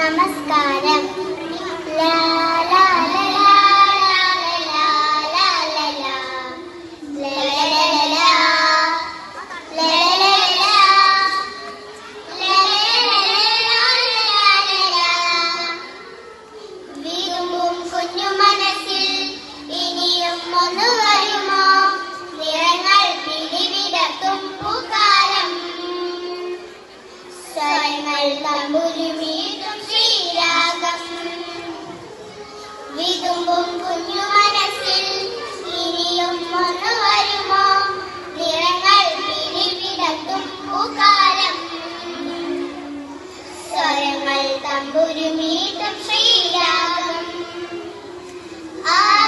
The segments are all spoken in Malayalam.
നമസ്കാരം Believe me. വിതുമ്പും കുഞ്ഞു മനസ്സിൽ ഇനിയും ഒന്ന് വരുമോ? നിറങ്ങൾ പിരിവിടത്തും പൂക്കാലം. സ്വരങ്ങൾ തമ്പുരുമീട്ടും ശ്രീരാഗം. ആ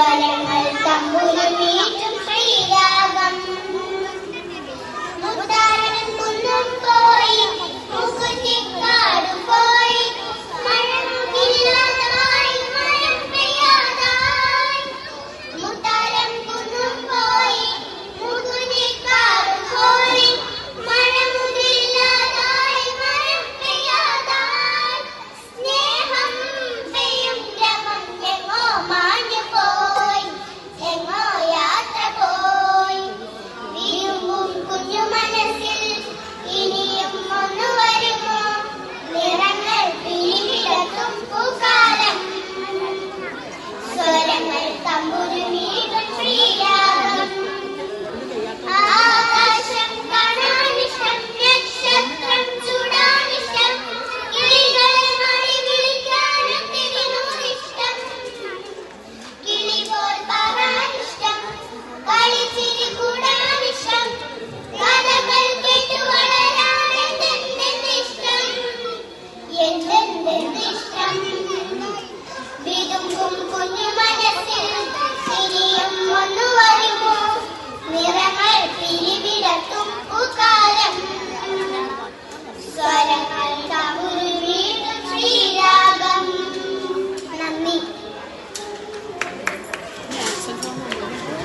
സ്ഥലങ്ങൾ തമ്പുരുമേ